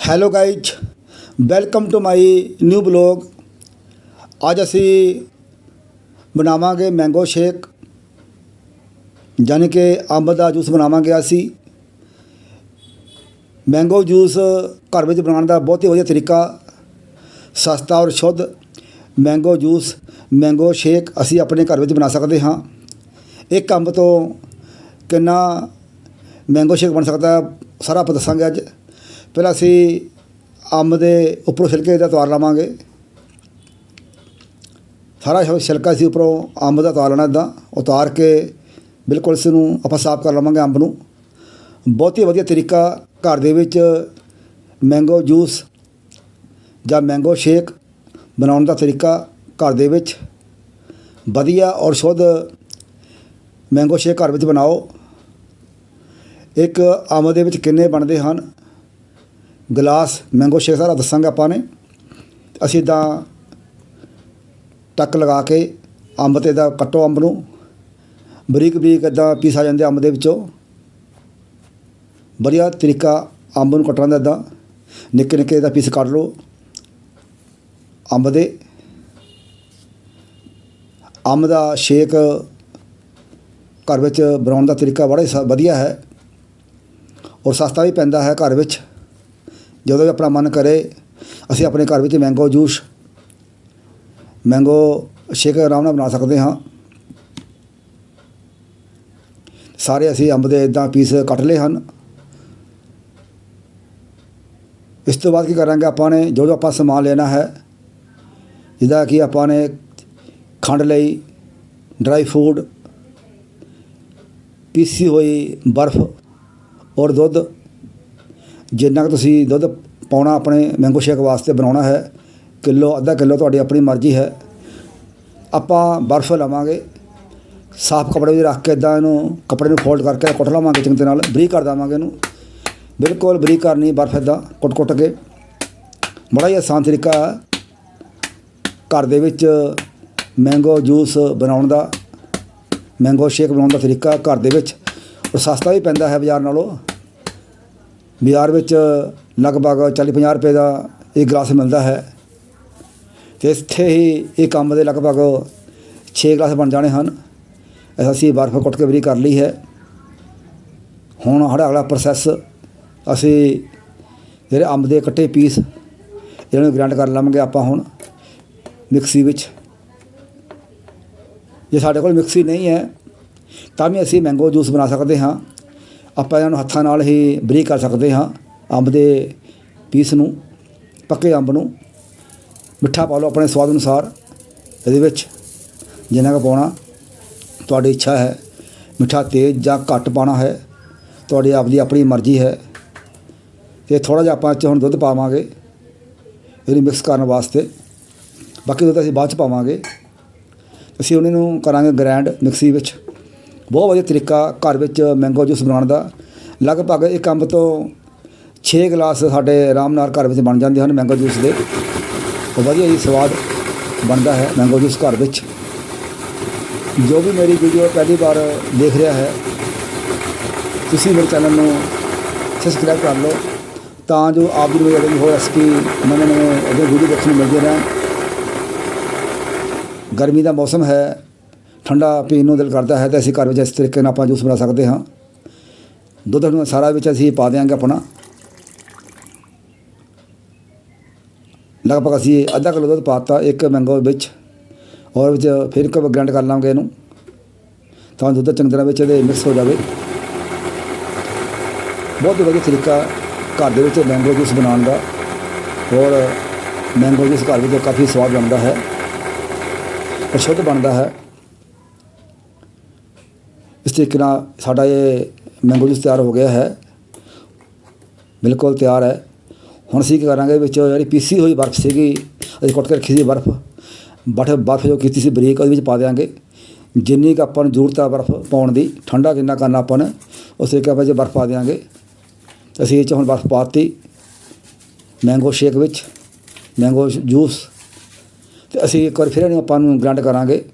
Hello guys welcome to my new blog ਅੱਜ ਅਸੀਂ ਬਣਾਵਾਂਗੇ ਮੈਂਗੋ ਸ਼ੇਕ ਯਾਨੀ ਕਿ ਅੰਬ ਦਾ ਜੂਸ ਬਣਾਵਾਂਗੇ ਅਸੀਂ। ਮੈਂਗੋ ਜੂਸ ਘਰ ਵਿੱਚ ਬਣਾਉਣ ਦਾ ਬਹੁਤ ਹੀ ਵਧੀਆ ਤਰੀਕਾ, ਸਸਤਾ ਔਰ ਸ਼ੁੱਧ। ਮੈਂਗੋ ਜੂਸ ਮੈਂਗੋ ਸ਼ੇਕ ਅਸੀਂ ਆਪਣੇ ਘਰ ਵਿੱਚ ਬਣਾ ਸਕਦੇ ਹਾਂ। ਇੱਕ ਅੰਬ ਤੋਂ ਕਿੰਨਾ ਮੈਂਗੋ ਸ਼ੇਕ ਬਣ ਸਕਦਾ ਸਾਰਾ ਆਪਾਂ ਦੱਸਾਂਗੇ ਅੱਜ। ਪਹਿਲਾਂ ਅਸੀਂ ਅੰਬ ਦੇ ਉੱਪਰੋਂ ਛਿਲਕੇ ਦਾ ਉਤਾਰ ਲਵਾਂਗੇ। ਸਾਰਾ ਛਿਲਕਾ ਅਸੀਂ ਉੱਪਰੋਂ ਅੰਬ ਦਾ ਉਤਾਰ ਲੈਣਾ ਇੱਦਾਂ। ਉਤਾਰ ਕੇ ਬਿਲਕੁਲ ਇਸ ਨੂੰ ਆਪਾਂ ਸਾਫ਼ ਕਰ ਲਵਾਂਗੇ ਅੰਬ ਨੂੰ। ਬਹੁਤ ਹੀ ਵਧੀਆ ਤਰੀਕਾ ਘਰ ਦੇ ਵਿੱਚ ਮੈਂਗੋ ਜੂਸ ਜਾਂ ਮੈਂਗੋ ਸ਼ੇਕ ਬਣਾਉਣ ਦਾ ਤਰੀਕਾ ਘਰ ਦੇ ਵਿੱਚ। ਵਧੀਆ ਔਰ ਸ਼ੁੱਧ ਮੈਂਗੋ ਸ਼ੇਕ ਘਰ ਵਿੱਚ ਬਣਾਓ। ਇੱਕ ਅੰਬ ਦੇ ਵਿੱਚ ਕਿੰਨੇ ਬਣਦੇ ਹਨ? ਗਲਾਸ ਮੈਂਗੋ ਸ਼ੇਕ ਸਾਰਾ ਦੱਸਾਂਗੇ ਆਪਾਂ ਨੇ। ਅਸੀਂ ਤਾਂ ਟੱਕ ਲਗਾ ਕੇ ਅੰਬ ਤੇ ਦਾ ਕੱਟੋ ਅੰਬ ਨੂੰ। ਬਰੀਕ ਬਰੀਕ ਇੱਦਾਂ ਪੀਸ ਆ ਜਾਂਦੇ ਅੰਬ ਦੇ ਵਿੱਚੋਂ। ਵਧੀਆ ਤਰੀਕਾ ਅੰਬ ਨੂੰ ਕੱਟਣ ਦਾ ਇੱਦਾਂ ਨਿੱਕੇ ਨਿੱਕੇ ਦਾ ਪੀਸ ਕੱਟ ਲਓ। ਅੰਬ ਦੇ। ਅੰਬ ਦਾ ਸ਼ੇਕ ਘਰ ਵਿੱਚ ਬਣਾਉਣ ਦਾ ਤਰੀਕਾ ਬੜਾ ਹੀ ਸ- ਵਧੀਆ ਹੈ। ਔਰ ਸਸਤਾ ਵੀ ਪੈਂਦਾ ਹੈ ਘਰ ਵਿੱਚ। ਜਦੋਂ ਵੀ ਆਪਣਾ ਮਨ ਕਰੇ, ਅਸੀਂ ਆਪਣੇ ਘਰ ਵਿੱਚ ਮੈਂਗੋ ਜੂਸ ਮੈਂਗੋ ਸ਼ੇਕ ਆਰਾਮ ਨਾਲ ਬਣਾ ਸਕਦੇ ਹਾਂ। ਸਾਰੇ ਅਸੀਂ ਅੰਬ ਦੇ ਇਦਾਂ ਪੀਸ ਕੱਟ ਲਏ ਹਨ। ਇਸ ਤੋਂ ਬਾਅਦ ਕੀ ਕਰਾਂਗੇ ਆਪਾਂ ਨੇ ਜੋ ਜੋ ਆਪਾਂ ਸਮਾਨ ਲੈਣਾ ਹੈ ਜਿਹਦਾ ਕਿ ਆਪਾਂ ਨੇ ਖੰਡ ਲਈ ਡਰਾਈ ਫੂਡ ਪੀਸੀ ਹੋਈ ਬਰਫ਼ ਔਰ ਦੁੱਧ ਜਿੰਨਾ ਕੁ ਤੁਸੀਂ ਦੁੱਧ ਪਾਉਣਾ ਆਪਣੇ ਮੈਂਗੋ ਸ਼ੇਕ ਵਾਸਤੇ ਬਣਾਉਣਾ ਹੈ, ਕਿਲੋ, ਅੱਧਾ ਕਿਲੋ ਤੁਹਾਡੀ ਆਪਣੀ ਮਰਜ਼ੀ ਹੈ। ਆਪਾਂ ਬਰਫ਼ ਲਵਾਂਗੇ, ਸਾਫ਼ ਕੱਪੜੇ ਵਿੱਚ ਰੱਖ ਕੇ ਇਦਾਂ ਇਹਨੂੰ ਕੱਪੜੇ ਨੂੰ ਫੋਲਡ ਕਰਕੇ ਕੁੱਟ ਲਵਾਂਗੇ ਚੰਗੇ ਨਾਲ, ਬਰੀਕ ਕਰ ਦੇਵਾਂਗੇ ਇਹਨੂੰ। ਬਿਲਕੁਲ ਬਰੀਕ ਕਰਨੀ ਬਰਫ਼ ਇਦਾਂ ਕੁੱਟ ਕੁੱਟ ਕੇ। ਬੜਾ ਹੀ ਆਸਾਨ ਤਰੀਕਾ ਘਰ ਦੇ ਵਿੱਚ ਮੈਂਗੋ ਜੂਸ ਬਣਾਉਣ ਦਾ ਮੈਂਗੋ ਸ਼ੇਕ ਬਣਾਉਣ ਦਾ ਤਰੀਕਾ ਘਰ ਦੇ ਵਿੱਚ। ਔਰ ਸਸਤਾ ਵੀ ਪੈਂਦਾ ਹੈ ਬਾਜ਼ਾਰ ਨਾਲੋਂ। ਬਾਜ਼ਾਰ ਵਿੱਚ ਲਗਭਗ 40 50 ਰੁਪਏ ਦਾ ਇਹ ਗਲਾਸ ਮਿਲਦਾ ਹੈ। ਤੇ ਇੱਥੇ ਹੀ ਇਹ ਕੰਮ ਦੇ ਲਗਭਗ 6 ਗਲਾਸ ਬਣ ਜਾਣੇ ਹਨ। ਅਸੀਂ ਬਰਫ਼ ਕੁੱਟ ਕੇ ਬਰੀ ਕਰ ਲਈ ਹੈ। ਹੁਣ ਸਾਡਾ ਅਗਲਾ ਪ੍ਰੋਸੈਸ ਅਸੀਂ ਜਿਹੜੇ ਅੰਬ ਦੇ ਕੱਟੇ ਪੀਸ ਇਹਨਾਂ ਨੂੰ ਗ੍ਰਾਈਂਡ ਕਰ ਲਵਾਂਗੇ ਆਪਾਂ ਹੁਣ ਮਿਕਸੀ ਵਿੱਚ। ਜੇ ਸਾਡੇ ਕੋਲ ਮਿਕਸੀ ਨਹੀਂ ਹੈ, ਤਾਂ ਵੀ ਅਸੀਂ ਮੈਂਗੋ ਜੂਸ ਬਣਾ ਸਕਦੇ ਹਾਂ। ਆਪਾਂ ਇਹਨਾਂ ਨੂੰ ਹੱਥਾਂ ਨਾਲ ਹੀ ਬਰੀਕ ਕਰ ਸਕਦੇ ਹਾਂ, ਅੰਬ ਦੇ ਪੀਸ ਨੂੰ, ਪੱਕੇ ਅੰਬ ਨੂੰ। ਮਿੱਠਾ ਪਾ ਲਓ ਆਪਣੇ ਸਵਾਦ ਅਨੁਸਾਰ। ਇਹਦੇ ਵਿੱਚ ਜਿੰਨਾ ਕੁ ਪਾਉਣਾ, ਤੁਹਾਡੀ ਇੱਛਾ ਹੈ, ਮਿੱਠਾ ਤੇਜ਼ ਜਾਂ ਘੱਟ ਪਾਉਣਾ ਹੈ, ਤੁਹਾਡੀ ਆਪਦੀ ਆਪਣੀ ਮਰਜ਼ੀ ਹੈ। ਤੇ ਥੋੜਾ ਜਿਹਾ ਆਪਾਂ 'ਚ ਹੁਣ ਦੁੱਧ ਪਾਵਾਂਗੇ, ਇਹਨੂੰ ਮਿਕਸ ਕਰਨ ਵਾਸਤੇ। ਬਾਕੀ ਦੁੱਧ ਅਸੀਂ ਬਾਅਦ ਚ ਪਾਵਾਂਗੇ। ਅਸੀਂ ਉਹਨਾਂ ਨੂੰ ਕਰਾਂਗੇ ਗ੍ਰਾਈਂਡ ਮਿਕਸੀ ਵਿੱਚ। ਬਹੁਤ ਵਧੀਆ ਤਰੀਕਾ ਘਰ ਵਿੱਚ ਮੈਂਗੋ ਜੂਸ ਬਣਾਉਣ ਦਾ। ਲਗਭਗ ਇੱਕ ਅੰਬ ਤੋਂ 6 ਗਲਾਸ ਸਾਡੇ ਆਰਾਮ ਨਾਲ ਘਰ ਵਿੱਚ ਬਣ ਜਾਂਦੇ ਹਨ ਮੈਂਗੋ ਜੂਸ ਦੇ। ਉਹ ਵਧੀਆ ਹੀ ਸਵਾਦ ਬਣਦਾ ਹੈ ਮੈਂਗੋ ਜੂਸ ਘਰ ਵਿੱਚ। ਜੋ ਵੀ ਮੇਰੀ ਵੀਡੀਓ ਪਹਿਲੀ ਵਾਰ ਦੇਖ ਰਿਹਾ ਹੈ, ਤੁਸੀਂ ਮੇਰੇ ਚੈਨਲ ਨੂੰ ਸਬਸਕ੍ਰਾਈਬ ਕਰ ਲਓ ਤਾਂ ਜੋ ਆਪ ਜੀ ਨੂੰ ਜਿਹੜੀ ਹੋਰ ਰੈਸਪੀ ਨਵੇਂ ਨਵੇਂ ਅਗਰ ਵੀਡੀਓ ਦੇਖਣ ਨੂੰ ਮਿਲਦੇ ਰਹਿਣ। ਗਰਮੀ ਦਾ ਮੌਸਮ ਹੈ ਠੰਡਾ ਪੀਣ ਨੂੰ ਦਿਲ ਕਰਦਾ ਹੈ ਤਾਂ ਅਸੀਂ ਘਰ ਵਿੱਚ ਇਸ ਤਰੀਕੇ ਨਾਲ ਆਪਾਂ ਜੂਸ ਬਣਾ ਸਕਦੇ ਹਾਂ। ਦੁੱਧ ਨੂੰ ਸਾਰਾ ਵਿੱਚ ਅਸੀਂ ਪਾ ਦਿਆਂਗੇ ਆਪਣਾ। ਲਗਭਗ ਅਸੀਂ ਅੱਧਾ ਕਿਲੋ ਦੁੱਧ ਪਾਤਾ, ਇੱਕ ਮੈਂਗੋ ਵਿੱਚ। ਔਰ ਵਿੱਚ ਫਿਰ ਇੱਕ ਗ੍ਰੈਂਡ ਕਰ ਲਾਂਗੇ ਇਹਨੂੰ। ਤਾਂ ਦੁੱਧ ਚੰਗੀ ਤਰ੍ਹਾਂ ਵਿੱਚ ਇਹਦੇ ਮਿਕਸ ਹੋ ਜਾਵੇ। ਬਹੁਤ ਵਧੀਆ ਤਰੀਕਾ ਘਰ ਦੇ ਵਿੱਚ ਮੈਂਗੋ ਜੂਸ ਬਣਾਉਣ ਦਾ। ਔਰ ਮੈਂਗੋ ਜੂਸ ਘਰ ਵਿੱਚ ਕਾਫੀ ਸਵਾਦ ਬਣਦਾ ਹੈ। ਔਰ ਬਣਦਾ ਹੈ। ਇਸ ਤਰੀਕੇ ਨਾਲ ਸਾਡਾ ਇਹ ਮੈਂਗੋ ਜੂਸ ਤਿਆਰ ਹੋ ਗਿਆ ਹੈ। ਬਿਲਕੁਲ ਤਿਆਰ ਹੈ। ਹੁਣ ਅਸੀਂ ਕੀ ਕਰਾਂਗੇ, ਵਿੱਚ ਜਿਹੜੀ ਪੀਸੀ ਹੋਈ ਬਰਫ਼ ਸੀਗੀ, ਅਸੀਂ ਕੁੱਟ ਕੇ ਰੱਖੀ ਸੀ ਬਰਫ਼। ਬਟ ਬਰਫ਼ ਜੋ ਕੀਤੀ ਸੀ ਬਰੀਕ, ਉਹਦੇ ਵਿੱਚ ਪਾ ਦਿਆਂਗੇ। ਜਿੰਨੀ ਕੁ ਆਪਾਂ ਨੂੰ ਜ਼ਰੂਰਤ ਆ ਬਰਫ਼ ਪਾਉਣ ਦੀ, ਠੰਡਾ ਕਿੰਨਾ ਕਰਨਾ ਆਪਾਂ ਨੇ, ਉਸ ਤਰੀਕੇ ਆਪਾਂ ਜੇ ਬਰਫ਼ ਪਾ ਦਿਆਂਗੇ। ਅਸੀਂ ਇਹ 'ਚ ਹੁਣ ਬਰਫ਼ ਪਾਤੀ, ਮੈਂਗੋ ਸ਼ੇਕ ਵਿੱਚ, ਮੈਂਗੋ ਜੂਸ। ਤੇ ਅਸੀਂ ਇੱਕ ਵਾਰ ਫਿਰ ਇਹਨੂੰ ਆਪਾਂ ਨੂੰ ਗ੍ਰਾਈਂਡ ਕਰਾਂਗੇ।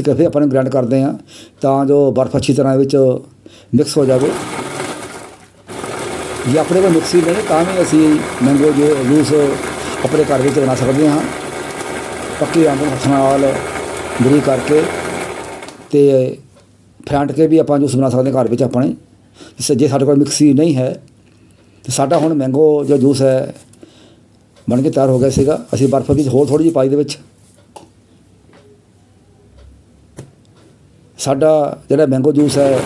ਇਸ ਆਪਾਂ ਨੂੰ ਗ੍ਰਾਈਂਡ ਕਰਦੇ ਹਾਂ ਤਾਂ ਜੋ ਬਰਫ਼ ਅੱਛੀ ਤਰ੍ਹਾਂ ਵਿੱਚ ਮਿਕਸ ਹੋ ਜਾਵੇ। ਜੇ ਆਪਣੇ ਕੋਲ ਮਿਕਸੀ ਨਹੀਂ ਤਾਂ ਵੀ ਅਸੀਂ ਮੈਂਗੋ ਜੋ ਜੂਸ ਆਪਣੇ ਘਰ ਵਿੱਚ ਬਣਾ ਸਕਦੇ ਹਾਂ। ਪੱਕੇ ਅੰਬ ਨੂੰ ਨਾਲ ਗਰੀ ਕਰਕੇ ਤੇ ਫੈਂਟ ਕੇ ਵੀ ਆਪਾਂ ਜੂਸ ਬਣਾ ਸਕਦੇ ਹਾਂ ਘਰ ਵਿੱਚ ਆਪਣੇ। ਜਿਸ ਜੇ ਸਾਡੇ ਕੋਲ ਮਿਕਸੀ ਨਹੀਂ ਹੈ, ਤੇ ਸਾਡਾ ਹੁਣ ਮੈਂਗੋ ਜੋ ਜੂਸ ਹੈ, ਬਣ ਕੇ ਤਿਆਰ ਹੋ ਗਿਆ ਸੀਗਾ। ਅਸੀਂ ਬਰਫ਼ ਵਿੱਚ ਹੋਰ ਥੋੜੀ ਜਿਹੀ ਪਾਈ ਦੇ ਵਿੱਚ। ਸਾਡਾ ਜਿਹੜਾ ਮੈਂਗੋ ਜੂਸ ਹੈ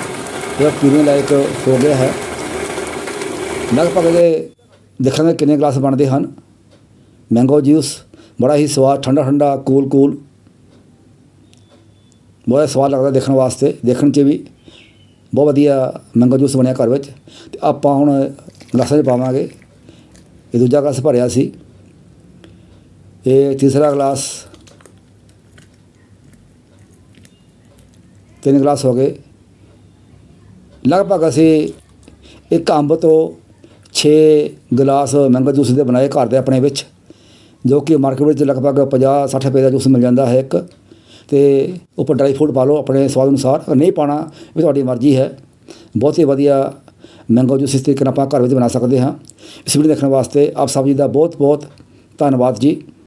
ਉਹ ਪੀਣੇ ਲਾਇਕ ਹੋ ਗਿਆ ਹੈ। ਲਗਭਗ ਇਹਦੇ ਦੇਖਾਂਗੇ ਕਿੰਨੇ ਗਲਾਸ ਬਣਦੇ ਹਨ। ਮੈਂਗੋ ਜੂਸ ਬੜਾ ਹੀ ਸਵਾਦ, ਠੰਡਾ ਠੰਡਾ ਕੂਲ ਕੂਲ ਬਹੁਤ ਸਵਾਦ ਲੱਗਦਾ ਦੇਖਣ ਵਾਸਤੇ, ਦੇਖਣ 'ਚ ਵੀ। ਬਹੁਤ ਵਧੀਆ ਮੈਂਗੋ ਜੂਸ ਬਣਿਆ ਘਰ ਵਿੱਚ। ਤੇ ਆਪਾਂ ਹੁਣ ਗਲਾਸਾਂ 'ਚ ਪਾਵਾਂਗੇ। ਇਹ ਦੂਜਾ ਗਲਾਸ ਭਰਿਆ ਸੀ। ਇਹ ਤੀਸਰਾ ਗਲਾਸ ਤਿੰਨ ਗਲਾਸ ਹੋ ਗਏ। ਲਗਭਗ ਅਸੀਂ ਇੱਕ ਅੰਬ ਤੋਂ 6 ਗਲਾਸ ਮੈਂਗੋ ਜੂਸ ਦੇ ਬਣਾਏ ਘਰ ਦੇ ਆਪਣੇ ਵਿੱਚ, ਜੋ ਕਿ ਮਾਰਕੀਟ ਵਿੱਚ ਲਗਭਗ 50 60 ਰੁਪਏ ਦਾ ਜੂਸ ਮਿਲ ਜਾਂਦਾ ਹੈ ਇੱਕ। ਤੇ ਉੱਪਰ ਡਰਾਈ ਫਰੂਟ ਪਾ ਲਓ ਆਪਣੇ ਸਵਾਦ ਅਨੁਸਾਰ, ਅਗਰ ਨਹੀਂ ਪਾਣਾ ਇਹ ਤੁਹਾਡੀ ਮਰਜ਼ੀ ਹੈ। ਬਹੁਤ ਹੀ ਵਧੀਆ ਮੈਂਗੋ ਜੂਸ ਇਸ ਤਰੀਕੇ ਨਾਲ ਆਪਾਂ ਘਰ ਵਿੱਚ ਬਣਾ ਸਕਦੇ ਹਾਂ। ਇਸ ਵੀਡੀਓ ਦੇਖਣ ਵਾਸਤੇ ਆਪ ਸਭ ਜੀ ਦਾ ਬਹੁਤ ਬਹੁਤ ਧੰਨਵਾਦ ਜੀ।